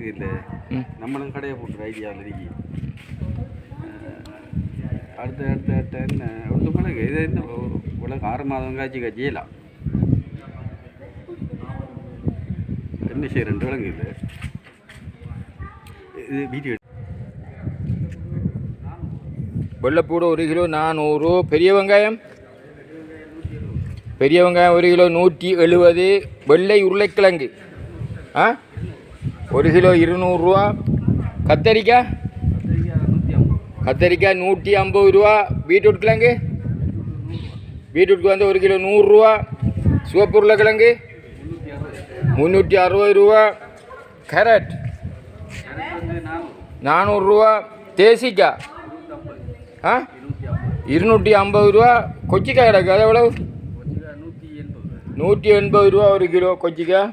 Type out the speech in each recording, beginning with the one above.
இருக்கு இல்லை நம்மளும் கடையை போட்டுற ஐடியாவில் இருக்கி அடுத்த அடுத்த அடுத்த என்ன? ஒன்று கணக்கு இது என்ன? உலக ஆறு மாதம் காய்ச்சி காய்ச்சியலாம் என்ன செய்ய ரெண்டு விலங்கு இது இது வீடியோ வெள்ளைப்பூடு ஒரு கிலோ நானூறு. பெரிய வெங்காயம்? பெரிய வெங்காயம் ஒரு கிலோ நூற்றி எழுபது. வெள்ளை உருளைக்கிழங்கு. ஆ? ஒரு கிலோ இருநூறுரூவா கத்தரிக்காய் கத்தரிக்காய் நூற்றி ஐம்பது. ரூபா. பீட்ரூட் கிழங்கு? பீட்ரூட்க்கு வந்து ஒரு கிலோ நூறுரூவா சிவப்பு உருளைக்கிழங்கு? முந்நூற்றி அறுபது ரூபா. கேரட்? நானூறுரூவா தேசிக்காய் ஆ? இருநூற்றி ஐம்பது ரூபா. கொச்சிக்காய் கிடக்கு. அது எவ்வளவு? நூற்றி எண்பது. நூற்றி எண்பது ரூபா ஒரு கிலோ கொச்சிக்காய்.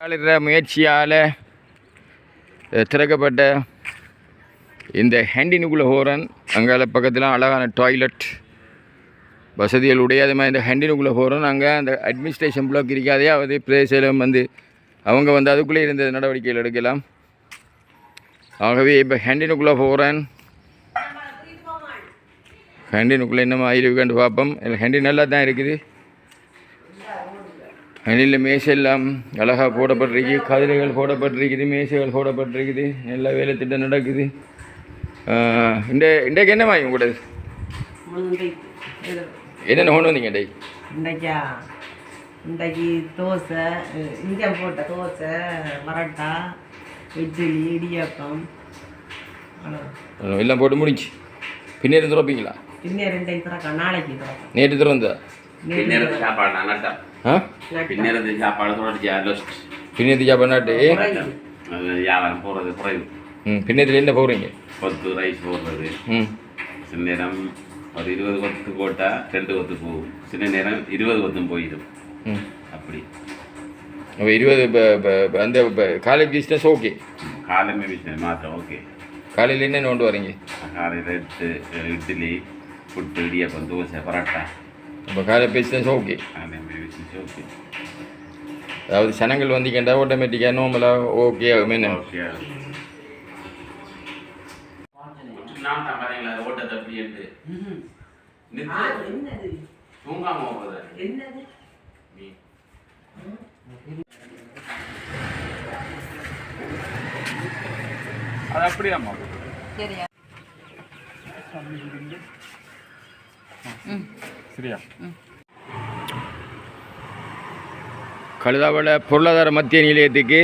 ஆளுகிற முயற்சியால் திறக்கப்பட்ட இந்த ஹேண்டினுக்குள்ளே போகிறேன் அங்கே பக்கத்தில் அழகான டாய்லெட் வசதிகள் உடையாத மாதிரி இந்த ஹேண்டினுக்குள்ளே ஹோரன் அங்கே அந்த அட்மினிஸ்ட்ரேஷன் பிளாக் இருக்காதே அது பிரதேசம் வந்து அவங்க வந்து அதுக்குள்ளே இருந்த நடவடிக்கைகள் எடுக்கலாம் ஆகவே இப்போ ஹேண்டினுக்குள்ளே போகிறேன் ஹேண்டினுக்குள்ளே என்னமா இருக்குன்னு பார்ப்போம் ஹேண்டி நல்லா தான் இருக்குது. ஹேண்டில் மேசை எல்லாம் அழகாக போடப்பட்டிருக்கு. கதிரைகள் போடப்பட்டிருக்குது மேசைகள் போடப்பட்டிருக்குது. நல்ல வேலை திட்டம் நடக்குது. இந்த இன்றைக்கு என்னம்மா உங்களோட என்னென்ன கொண்டு வந்தீங்க டேய் இன்றைக்கா இன்றைக்கு தோசை இங்கே போட்ட தோசை பரோட்டா இட்லி இடியாப்பம் எல்லாம் போட்டு முடிஞ்சு. பின்னேறு திறப்பீங்களா? நேற்று திறந்தா பின்னேரத்து சாப்பாடு ஆ? பின்னேரத்து சாப்பாடு தொடர்ச்சி லொஸ்ட் பின்னேத்தி சாப்பாடு வியாபாரம் போகிறது குறைவு ம் பின்னேத்தில் என்ன போகிறீங்க கொத்து ரைஸ் போடுறது. ம். சில நேரம் ஒரு இருபது கொத்து போட்டால் ரெண்டு கொத்து போகும். சில நேரம் இருபது கொத்தும் போயிடும். ம். அப்படி. அப்போ இருபது இப்போ இப்போ அந்த இப்போ காலேஜ் பிஸ்னஸ் ஓகே காலமே பிஸ்னஸ் மாத்திரம் ஓகே காலையில் என்னென்ன கொண்டு வரீங்க? காலையில் எடுத்து இட்லி இடியப்பம் தோசை பரோட்டா இப்போ காலேஜ் பிஸ்னஸ் ஓகே காலமே பிஸ்னஸ் ஓகே அதாவது சனங்கள் வந்தீங்கன்னா ஆட்டோமேட்டிக்காக நார்மலாக ஓகே ஆகும் என்ன ஓகே நான் தான் பாருங்களா என்னது தூங்காம போகுது என்னது அது அப்படியாம்மா சரியா சரியா? கழுதாவள பொருளாதார மத்திய நிலையத்துக்கு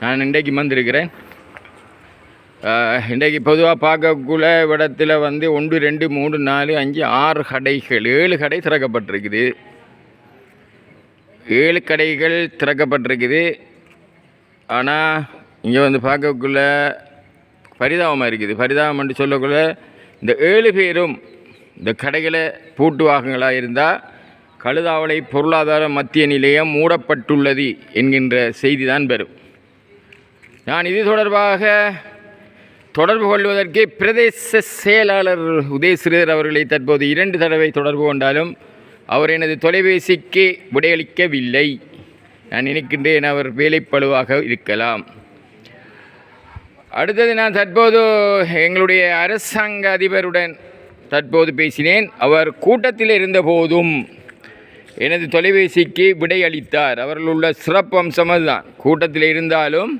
நான் இன்றைக்கு வந்திருக்கிறேன். இன்றைக்கு பொதுவாக பார்க்கக்குள்ள இடத்துல வந்து ஒன்று ரெண்டு மூணு நாலு அஞ்சு ஆறு கடைகள் ஏழு கடை திறக்கப்பட்டிருக்குது. ஏழு கடைகள் திறக்கப்பட்டிருக்குது. ஆனால் இங்கே வந்து பார்க்கக்குள்ள பரிதாபமாக இருக்குது. பரிதாபம் என்று சொல்லக்குள்ள இந்த ஏழு பேரும் இந்த கடைகளை பூட்டுவாகங்களாக இருந்தால் கழுதாவளை பொருளாதார மத்திய நிலையம் மூடப்பட்டுள்ளது என்கின்ற செய்தி தான் பெறும் நான் இது தொடர்பாக தொடர்பு கொள்வதற்கு பிரதேச செயலாளர் உதயசிறீதர் அவர்களை தற்போது இரண்டு தடவை தொடர்பு கொண்டாலும் அவர் எனது தொலைபேசிக்கு விடையளிக்கவில்லை. நான் நினைக்கின்றேன் அவர் வேலைப்பளுவாக இருக்கலாம். அடுத்தது நான் தற்போது எங்களுடைய அரசாங்க அதிபருடன் தற்போது பேசினேன். அவர் கூட்டத்தில் இருந்தபோதும் எனது தொலைபேசிக்கு விடையளித்தார் அவர்கள் உள்ள சிறப்பு அம்சம் அதுதான். கூட்டத்தில் இருந்தாலும்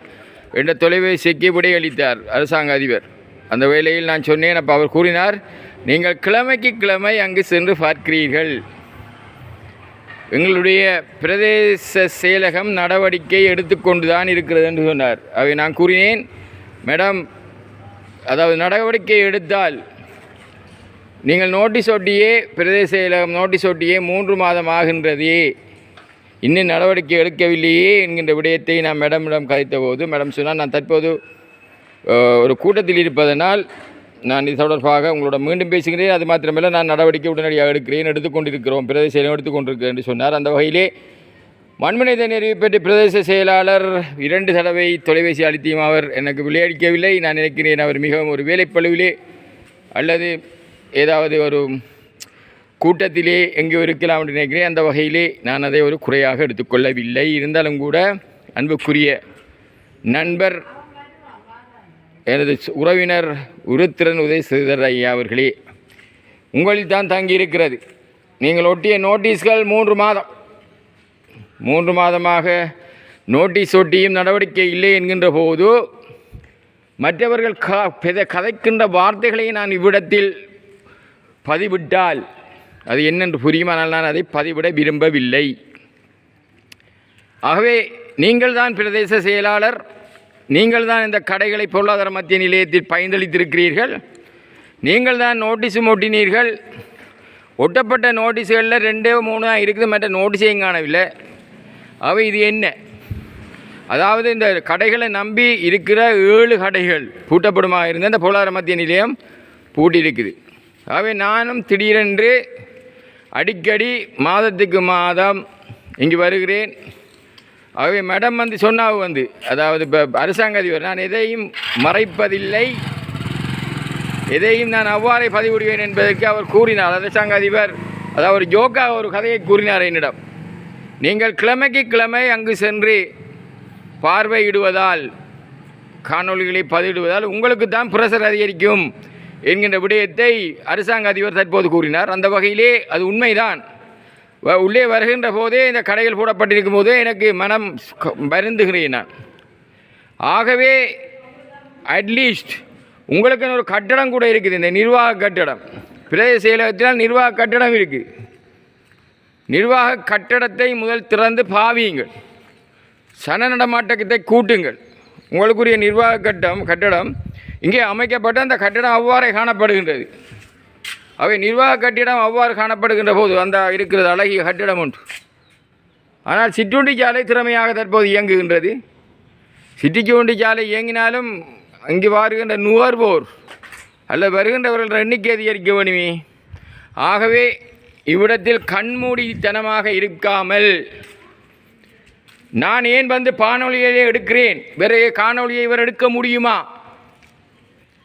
என்ற தொலைபேசிக்கு விடையளித்தார் அரசாங்க அதிபர். அந்த வேளையில் நான் சொன்னேன் அப்போ அவர் கூறினார் நீங்கள் கிழமைக்கு கிழமை அங்கு சென்று பார்க்கிறீர்கள். எங்களுடைய பிரதேச செயலகம் நடவடிக்கை எடுத்துக்கொண்டு தான் இருக்கிறது என்று சொன்னார். அவை நான் கூறினேன் மேடம் அதாவது நடவடிக்கை எடுத்தால் நீங்கள் நோட்டீஸ் ஒட்டியே பிரதேச செயலகம் நோட்டீஸ் ஒட்டியே மூன்று மாதம் ஆகின்றதே. இன்னும் நடவடிக்கை எடுக்கவில்லையே என்கின்ற விடயத்தை நான் மேடமிடம் கதைத்த போது மேடம் சொன்னால் நான் தற்போது ஒரு கூட்டத்தில் இருப்பதனால் நான் இது தொடர்பாக உங்களோட மீண்டும் பேசுகிறேன். அது மாத்திரமல்ல நான் நடவடிக்கை உடனடியாக எடுக்கிறேன் எடுத்துக்கொண்டிருக்கிறோம் பிரதேச செயலகம் எடுத்துக்கொண்டிருக்கிறேன் என்று சொன்னார். அந்த வகையிலே மண்மனித நிறைவு பெற்ற பிரதேச செயலாளர் இரண்டு தடவை தொலைபேசி அளித்தியும் அவர் எனக்கு விளையாடிக்கவில்லை. நான் நினைக்கிறேன் அவர் மிகவும் ஒரு வேலைப்பழுவிலே அல்லது ஏதாவது ஒரு கூட்டத்திலே எங்கே இருக்கலாம் என்று நினைக்கிறேன் அந்த வகையிலே நான் அதை ஒரு குறையாக எடுத்துக்கொள்ளவில்லை. இருந்தாலும் கூட அன்புக்குரிய நண்பர் எனது உறவினர் உருத்திரன் உதயசேகர் ஐயா அவர்களே உங்களில் தான் தங்கியிருக்கிறது. நீங்கள் ஒட்டிய நோட்டீஸ்கள் மூன்று மாதம். மூன்று மாதமாக நோட்டீஸ் ஒட்டியும் நடவடிக்கை இல்லை என்கின்ற போது மற்றவர்கள் க பெத- கதைக்கின்ற வார்த்தைகளை நான் இவ்விடத்தில் பதிவிட்டால் அது என்னென்று புரியுமானால் நான் அதை பதிவிட விரும்பவில்லை. ஆகவே நீங்கள் தான் பிரதேச செயலாளர் நீங்கள் தான் இந்த கடைகளை பொருளாதார மத்திய நிலையத்தில் பயந்தளித்திருக்கிறீர்கள் நீங்கள் தான் நோட்டீஸும் ஒட்டினீர்கள் ஒட்டப்பட்ட நோட்டீஸுகளில் ரெண்டே மூணு தான் இருக்குது மற்ற நோட்டீஸையும் காணவில்லை. அவை இது என்ன? அதாவது இந்த கடைகளை நம்பி இருக்கிற ஏழு கடைகள் பூட்டப்படுமா இருந்த இந்த பொருளாதார மத்திய நிலையம் பூட்டியிருக்குது. ஆகவே நானும் திடீரென்று அடிக்கடி மாதத்துக்கு மாதம் இங்கு வருகிறேன். ஆகவே மேடம் வந்து சொன்னாவு வந்து அதாவது இப்போ அரசாங்க அதிபர் நான் எதையும் மறைப்பதில்லை. எதையும் நான் அவ்வாறே பதிவிடுவேன் என்பதற்கு அவர் கூறினார். அரசாங்க அதிபர் அதாவது ஒரு ஜோக்காக ஒரு கதையை கூறினார் என்னிடம். நீங்கள் கிழமைக்கு கிழமை அங்கு சென்று பார்வையிடுவதால் காணொளிகளை பதிவிடுவதால் உங்களுக்கு தான் பிரஷர் அதிகரிக்கும். என்கின்ற விடயத்தை அரசாங்க அதிபர் தற்போது கூறினார். அந்த வகையிலே அது உண்மைதான். வ- உள்ளே வருகின்ற போதே இந்த கடைகள் போடப்பட்டிருக்கும் போதே எனக்கு மனம் வருந்துகிறேன் நான். ஆகவே அட்லீஸ்ட் உங்களுக்குன்னு ஒரு கட்டடம் கூட இருக்குது. இந்த நிர்வாக கட்டடம். பிரதேச செயலகத்தில் நிர்வாக கட்டடம் இருக்குது நிர்வாக கட்டடத்தை முதல் திறந்து பாவியுங்கள். சன நடமாட்டத்தை கூட்டுங்கள். உங்களுக்குரிய நிர்வாக கட்டம் கட்டடம் இங்கே அமைக்கப்பட்ட அந்த கட்டிடம் அவ்வாறே காணப்படுகின்றது. அவை நிர்வாக கட்டிடம் அவ்வாறு காணப்படுகின்ற போது அந்த இருக்கிறது அழகிய கட்டிடம் ஒன்று. ஆனால் சிற்றுண்டி சாலை திறமையாக தற்போது இயங்குகின்றது. சிட்டிச்சுண்டி சாலை இயங்கினாலும் அங்கு வருகின்ற நுகர்வோர் அல்ல வருகின்றவர்கள் எண்ணிக்கை அதிகரிக்க வேணுமே ஆகவே இவ்விடத்தில் கண்மூடித்தனமாக இருக்காமல் நான் ஏன் வந்து பானொலியிலே எடுக்கிறேன்? வேற காணொலியை இவர் எடுக்க முடியுமா?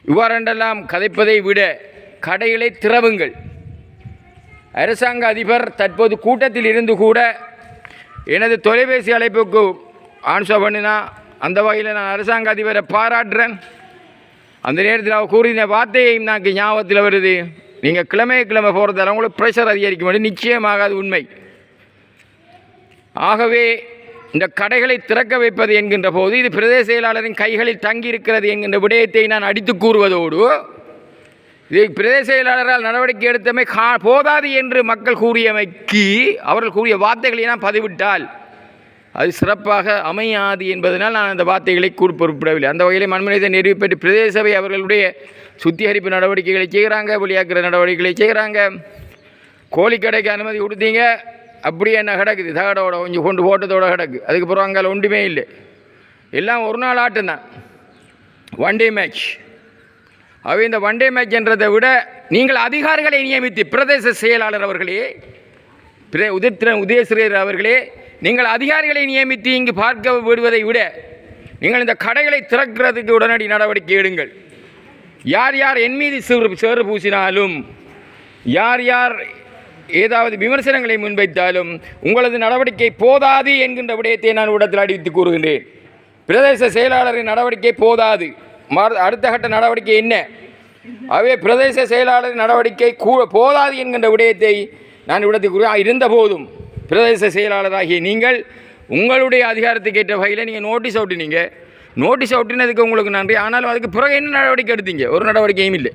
இவ்வாறென்றெல்லாம் கதைப்பதை விட கடைகளை திறவுங்கள். அரசாங்க அதிபர் தற்போது கூட்டத்தில் இருந்து கூட எனது தொலைபேசி அழைப்புக்கு ஆன்சர் பண்ணினா அந்த வகையில் நான் அரசாங்க அதிபரை பாராட்டுறேன். அந்த நேரத்தில் அவர் கூறின வார்த்தையை எனக்கு ஞாபகத்தில் வருது. நீங்கள் கிழமை கிழமை போகிறதால உங்களுக்கு ப்ரெஷர் அதிகரிக்க முடியும் நிச்சயமாக அது உண்மை. ஆகவே இந்த கடைகளை திறக்க வைப்பது என்கின்ற போது இது பிரதேச செயலாளரின் கைகளில் தங்கியிருக்கிறது என்கின்ற விடயத்தை நான் அடித்து கூறுவதோடு இதை பிரதேச செயலாளரால் நடவடிக்கை எடுத்தமை கா போதாது என்று மக்கள் கூறியமைக்கு அவர்கள் கூறிய வார்த்தைகளை நான் பதிவிட்டால் அது சிறப்பாக அமையாது என்பதனால் நான் அந்த வார்த்தைகளை கூறு அந்த வகையில் மண்மனிதன் நிறுவிப்பட்டு பெற்று பிரதேச சபை அவர்களுடைய சுத்திகரிப்பு நடவடிக்கைகளை செய்கிறாங்க வெளியாக்குற நடவடிக்கைகளை செய்கிறாங்க. கோழிக்கடைக்கு அனுமதி கொடுத்தீங்க அப்படியே என்ன கிடக்குது? தகடோட கொஞ்சம் கொண்டு போட்டதோட கிடக்கு. அதுக்கப்புறம் அங்கே ஒன்றுமே இல்லை. எல்லாம் ஒரு நாள் ஆட்டம் தான் ஒன் டே மேட்ச் அவை இந்த ஒன் டே மேட்ச் என்றதை விட நீங்கள் அதிகாரிகளை நியமித்து பிரதேச செயலாளர் அவர்களே பிரே உதிர்த்திர உதயசிரியர் அவர்களே நீங்கள் அதிகாரிகளை நியமித்து இங்கு பார்க்க விடுவதை விட நீங்கள் இந்த கடைகளை திறக்கிறதுக்கு உடனடி நடவடிக்கை எடுங்கள். யார் யார் என் மீது சேறு சேறு பூசினாலும் யார் யார் ஏதாவது விமர்சனங்களை முன்வைத்தாலும் உங்களது நடவடிக்கை போதாது என்கின்ற விடயத்தை நான் இடத்தில் அடித்து கூறுகின்றேன். பிரதேச செயலாளரின் நடவடிக்கை போதாது. மறு- அடுத்த கட்ட நடவடிக்கை என்ன? அவே பிரதேச செயலாளரின் நடவடிக்கை கூ போதாது என்கின்ற விடயத்தை நான் இடத்தில் கூறி இருந்த போதும் பிரதேச செயலாளராகிய நீங்கள் உங்களுடைய அதிகாரத்துக்கு ஏற்ற வகையில் நீங்கள் நோட்டீஸ் அவுட்டினீங்க நோட்டீஸ் அவுட்டினதுக்கு உங்களுக்கு நன்றி. ஆனாலும் அதுக்கு பிறகு என்ன நடவடிக்கை எடுத்தீங்க? ஒரு நடவடிக்கையும் இல்லை.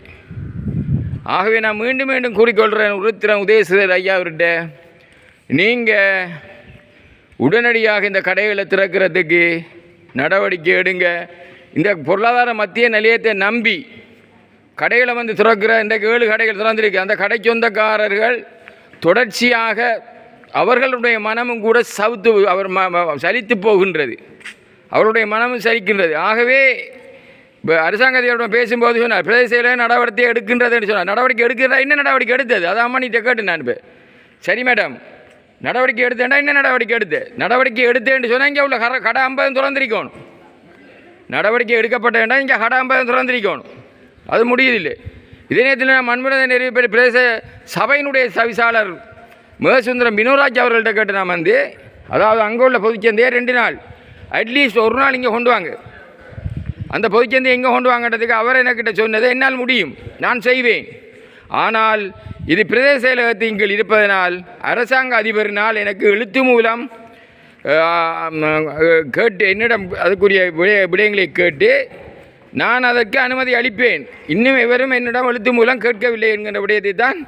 ஆகவே நான் மீண்டும் மீண்டும் கூறிக்கொள்கிறேன் உருத்திரன் உதயசுதர் ஐயா அவர்கிட்ட. நீங்கள் உடனடியாக இந்த கடைகளை திறக்கிறதுக்கு நடவடிக்கை எடுங்க. இந்த பொருளாதார மத்திய நிலையத்தை நம்பி கடைகளை வந்து திறக்கிற இன்றைக்கு ஏழு கடைகள் திறந்திருக்கு. அந்த கடை சொந்தக்காரர்கள் தொடர்ச்சியாக அவர்களுடைய மனமும் கூட சவுத்து அவர் ம சலித்து போகின்றது. அவருடைய மனமும் சலிக்கின்றது. ஆகவே இப்போ அரசாங்கத்திடம் பேசும்போது சொன்னார் பிரதேச செயலகம் நடவடிக்கை எடுக்கின்றதுன்னு சொன்னார். நடவடிக்கை எடுக்கிறதா? என்ன நடவடிக்கை எடுத்தது? அதான் அம்மா நீ கேட்டு நான் இப்போ. சரி மேடம் நடவடிக்கை எடுத்தேன்டா என்ன நடவடிக்கை எடுத்து? நடவடிக்கை எடுத்தேன்னு சொன்னால் இங்கே உள்ள கட கடை ஐம்பதும் திறந்திருக்கணும். நடவடிக்கை எடுக்கப்பட்டேன்டா இங்கே கடை ஐம்பதும் திறந்திருக்கணும். அது முடியதில்லை. இதே நேரத்தில் நான் மண்முறை நிறைவேற்ற பிரதேச சபையினுடைய சவிசாளர் மேசுந்தரம் வினோராஜ் அவர்கள்ட்ட கேட்டு நான் வந்து. அதாவது அங்கே உள்ள பொதுச்சந்தையை ரெண்டு நாள் அட்லீஸ்ட் ஒரு நாள் இங்கே கொண்டு வாங்க. அந்த பொதுச்சந்தை எங்கே கொண்டு வாங்கிறதுக்கு அவர் என்கிட்ட சொன்னது என்னால் முடியும். நான் செய்வேன். ஆனால் இது பிரதேச செயலகத்தின் கீழ் இருப்பதனால் அரசாங்க அதிபரினால் எனக்கு எழுத்து மூலம் கேட்டு என்னிடம் அதுக்குரிய விடய விடயங்களை கேட்டு நான் அதற்கு அனுமதி அளிப்பேன். இன்னும் எவரும் என்னிடம் எழுத்து மூலம் கேட்கவில்லை என்கின்ற விடயத்தை தான்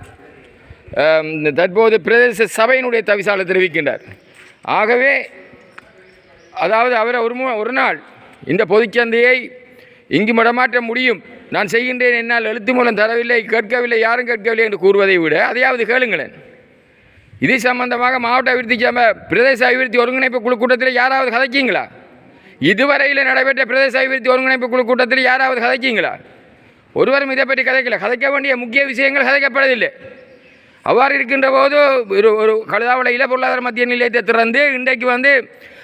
தற்போது பிரதேச சபையினுடைய தவிசாளர் தெரிவிக்கின்றார். ஆகவே அதாவது அவரை ஒரு மு- ஒரு நாள் இந்த பொதுச்சந்தையை இங்கு மடமாற்ற முடியும். நான் செய்கின்றேன் என்னால் எழுத்து மூலம் தரவில்லை கேட்கவில்லை யாரும் கேட்கவில்லை என்று கூறுவதை விட அதையாவது கேளுங்களேன். இது சம்பந்தமாக மாவட்ட அபிவிருத்தி சம பிரதேச அபிவிருத்தி ஒருங்கிணைப்பு குழு கூட்டத்தில் யாராவது கதைச்சிங்களா? இதுவரையில் நடைபெற்ற பிரதேச அபிவிருத்தி ஒருங்கிணைப்பு குழு கூட்டத்தில் யாராவது கதைச்சிங்களா? ஒருவரும் இதை பற்றி கதைக்கல. கதைக்க வேண்டிய முக்கிய விஷயங்கள் கதைக்கப்படவில்லை. அவ்வாறு இருக்கின்ற போது ஒரு ஒரு கழுதாவளையில் பொருளாதார மத்திய நிலையத்தை திறந்து இன்றைக்கு வந்து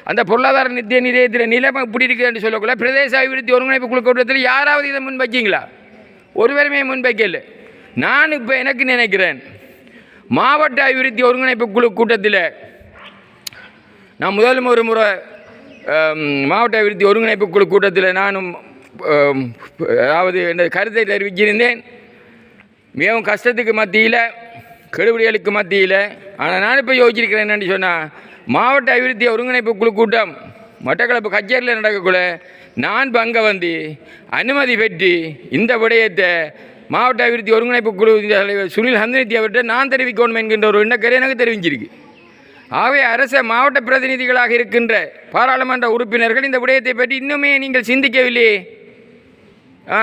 அந்த பொருளாதார நித்திய நிலையத்தில் நிலைமை இப்படி இருக்குது என்று சொல்லக்குள்ள பிரதேச அபிவிருத்தி ஒருங்கிணைப்பு குழு கூட்டத்தில் யாராவது இதை முன்வைக்கீங்களா? ஒருவருமே முன்வைக்கல நான் இப்போ எனக்கு நினைக்கிறேன் மாவட்ட அபிவிருத்தி ஒருங்கிணைப்பு குழு கூட்டத்தில் நான் முதலும் ஒரு முறை மாவட்ட அபிவிருத்தி ஒருங்கிணைப்பு குழு கூட்டத்தில் நானும் அதாவது எனது கருத்தை தெரிவிச்சிருந்தேன் மிகவும் கஷ்டத்துக்கு மத்தியில் கெடுபடிகளுக்கு மத்தியில் ஆனால் நான் இப்போ யோசிச்சிருக்கிறேன் என்னென்னு சொன்னால் மாவட்ட அபிவிருத்தி ஒருங்கிணைப்பு குழு கூட்டம். மட்டக்களப்பு கச்சேரியில் நடக்கக்குள்ள நான் பங்க வந்து அனுமதி பெற்று இந்த விடயத்தை மாவட்ட அபிவிருத்தி ஒருங்கிணைப்பு குழு தலைவர் சுனில் ஹந்தனித்தி அவர்கிட்ட நான் தெரிவிக்கணும் என்கின்ற ஒரு எண்ணக்கரை எனக்கு தெரிவிச்சிருக்கு. ஆகவே அரச மாவட்ட பிரதிநிதிகளாக இருக்கின்ற பாராளுமன்ற உறுப்பினர்கள் இந்த விடயத்தை பற்றி இன்னுமே நீங்கள் சிந்திக்கவில்லையே. ஆ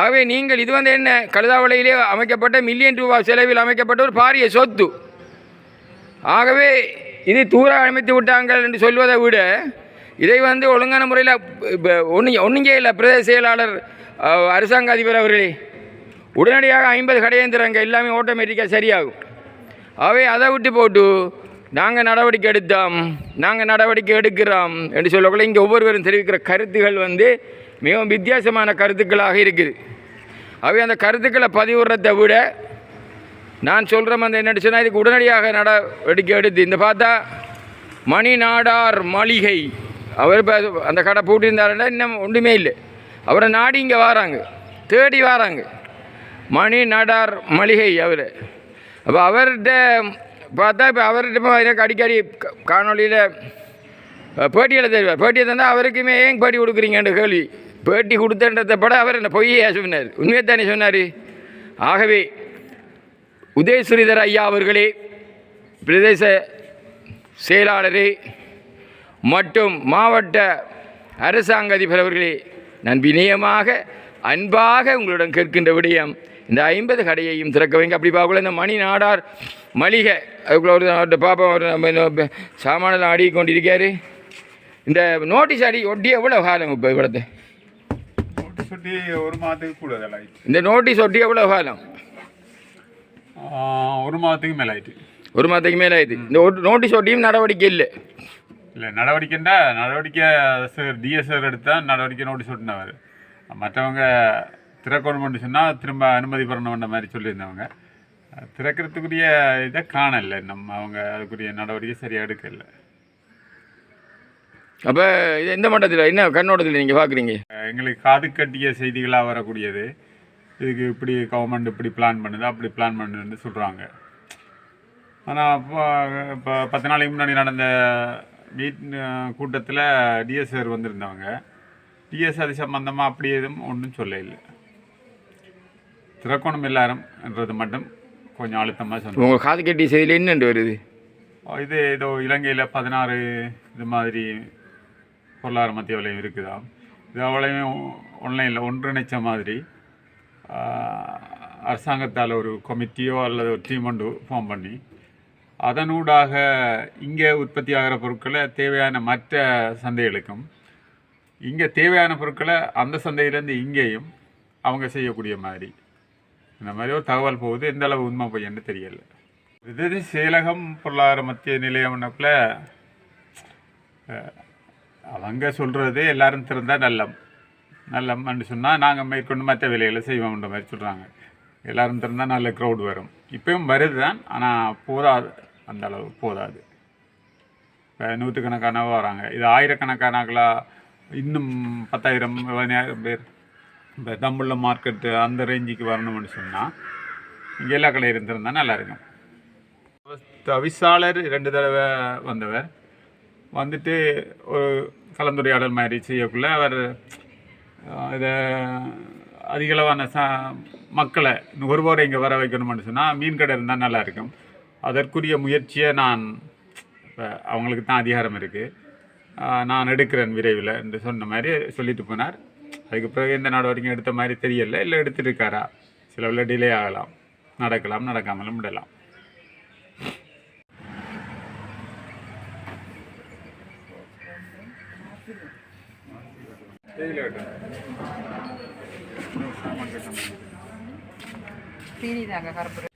ஆகவே நீங்கள் இது வந்து என்ன கழுதாவளையிலே அமைக்கப்பட்ட மில்லியன் ரூபாய் செலவில் அமைக்கப்பட்ட ஒரு பாரிய சொத்து. ஆகவே இதை தூர அமைத்து விட்டாங்கள் என்று சொல்வதை விட இதை வந்து ஒழுங்கான முறையில் ஒன்று ஒன்றுங்கே இல்லை பிரதேச செயலாளர் அரசாங்க அதிபர் அவர்களே. உடனடியாக ஐம்பது கடையந்திரங்க எல்லாமே ஆட்டோமேட்டிக்காக சரியாகும். அவை அதை விட்டு போட்டு நாங்கள் நடவடிக்கை எடுத்தோம் நாங்கள் நடவடிக்கை எடுக்கிறோம் என்று சொல்லக்குள்ள இங்கே ஒவ்வொருவரும் தெரிவிக்கிற கருத்துகள் வந்து மிகவும் வித்தியாசமான கருத்துக்களாக இருக்குது. அவை அந்த கருத்துக்களை பதிவுறதை விட நான் சொல்கிற அந்த என்ன இதுக்கு உடனடியாக நடவடிக்கை எடுத்து இந்த பார்த்தா மணி நாடார் மளிகை. அவர் இப்போ அந்த கடை பூட்டியிருந்தாருன்னா இன்னும் ஒன்றுமே இல்லை. அவரை நாடி இங்கே வராங்க தேடி வராங்க. மணி நாடார் மளிகை அவர். அப்போ அவர்கிட்ட பார்த்தா இப்போ அவர்கிட்ட எனக்கு அடிக்கடி க- பேட்டியில் தெரிவார். பேட்டியை தந்தால் அவருக்குமே ஏன் பேட்டி கொடுக்குறீங்கன்ற கேள்வி. பேட்டி கொடுத்தன்றதை பட அவர் என்ன பொய்யே சொன்னார். உண்மையை தானே சொன்னார்? ஆகவே உதயஸ்ரீதர் ஐயா அவர்களே பிரதேச செயலாளரே மற்றும் மாவட்ட அரசாங்க அதிபர் அவர்களே நான் வினயமாக அன்பாக உங்களிடம் கேட்கின்ற விடயம் இந்த ஐம்பது கடையையும் திறக்க வைங்க. அப்படி பார்க்கல இந்த மணி நாடார் மளிகை அதுக்குள்ள ஒரு பாப்பா ஒரு சாமானெல்லாம் அடி கொண்டிருக்காரு. இந்த நோட்டீஸ் அடி ஒட்டி எவ்வளோ காலம் இப்போ இவ்வளோத்தை நோட்டு சுட்டி ஒரு மாதத்துக்கு கூடுதல் ஆயிடுச்சு இந்த நோட்டீஸ் ஒட்டி எவ்வளோ காலம்? ஒரு மாதத்துக்கு மேலே ஆயிட்டு ஒரு மாதத்துக்கு மேலே ஆயிடுது இந்த நோட்டீஸ் ஒட்டியும் நடவடிக்கை இல்லை? இல்லை நடவடிக்கைண்டா நடவடிக்கை சார் டிஎஸ்ஆர் எடுத்தால் நடவடிக்கை நோட்டீஸ் விட்டுனவர் மற்றவங்க திறக்கணும்னு சொன்னால் திரும்ப அனுமதி பெறணுன்ற மாதிரி சொல்லியிருந்தவங்க. திறக்கிறதுக்குரிய இதை காணல. நம்ம அவங்க அதுக்குரிய நடவடிக்கை சரியாக எடுக்கல. அப்போ இது எந்த மட்டத்தில்? என்ன கண்ணோட்டத்தில் நீங்கள் பார்க்குறீங்க எங்களுக்கு காது கட்டிய செய்திகளாக வரக்கூடியது. இதுக்கு இப்படி கவர்மெண்ட் இப்படி பிளான் பண்ணுது அப்படி பிளான் பண்ணுதுன்னு சொல்கிறாங்க ஆனால் இப்போ இப்போ பத்து நாளைக்கு முன்னாடி நடந்த மீட் கூட்டத்தில் டிஎஸ்ஆர் வந்திருந்தவங்க. டிஎஸ் அது சம்மந்தமாக அப்படி எதுவும் ஒன்றும் சொல்ல இல்லை திறக்கணும் எல்லாரும்ன்றது மட்டும் கொஞ்சம் அழுத்தமாக சொன்னாங்க உங்கள் காது கட்டி செய்தியில் என்னண்டு வருது? இது ஏதோ இலங்கையில் பதினாறு இது மாதிரி பொருளாதார மத்திய வலயம் இருக்குதா? இது அவ்வளவையும் ஆன்லைனில் ஒன்றிணைச்ச மாதிரி அரசாங்கத்தால் ஒரு கமிட்டியோ அல்லது ஒரு டீம் ஒன்று ஃபார்ம் பண்ணி அதனூடாக இங்கே உற்பத்தி ஆகிற பொருட்களை தேவையான மற்ற சந்தைகளுக்கும் இங்கே தேவையான பொருட்களை அந்த சந்தையிலேருந்து இங்கேயும் அவங்க செய்யக்கூடிய மாதிரி இந்த மாதிரி ஒரு தகவல் போகுது எந்த அளவு உண்மை பையன்னு தெரியல இது சேலகம் பொருளாதார மத்திய நிலையம்னப்பில் அவங்க சொல்கிறது எல்லாரும் திறந்தால் நல்லம் நல்ல மண்ணு சொன்னால் நாங்கள் மேற்கொண்டு மற்ற வேலைகளை செய்வோம்ன்ற மாதிரி சொல்கிறாங்க எல்லோரும் திறந்தால் நல்ல க்ரௌட் வரும். இப்போயும் வருது தான் ஆனால் போதாது. அந்த அளவு போதாது. இப்போ நூற்றுக்கணக்கான வராங்க. இது ஆயிரக்கணக்கானாக்களாக இன்னும் பத்தாயிரம் பதினாயிரம் பேர். இப்போ தம்புள்ள மார்க்கெட்டு அந்த ரேஞ்சுக்கு வரணும்னு சொன்னால் இங்கே எல்லா கடையும் இருந்திருந்தால் நல்லா இருக்கும். தவிசாளர் ரெண்டு தடவை வந்தவர். வந்துட்டு ஒரு கலந்துரையாடல் மாதிரி செய்யக்குள்ள அவர் இதை அதிகளவான ச மக்களை நுகர்வோரை இங்கே வர வைக்கணும்னு சொன்னால் மீன் கடை இருந்தால் நல்லா இருக்கும் அதற்குரிய முயற்சியை நான் இப்போ அவங்களுக்கு தான் அதிகாரம் இருக்குது நான் எடுக்கிறேன் விரைவில் என்று சொன்ன மாதிரி சொல்லிட்டு போனார். அதுக்கு பிறகு எந்த வரைக்கும் எடுத்த மாதிரி தெரியல. இல்லை எடுத்துருக்காரா? சிலவில் டிலே ஆகலாம். நடக்கலாம் நடக்காமலும் விடலாம். சீனி தாங்க கருப்பு.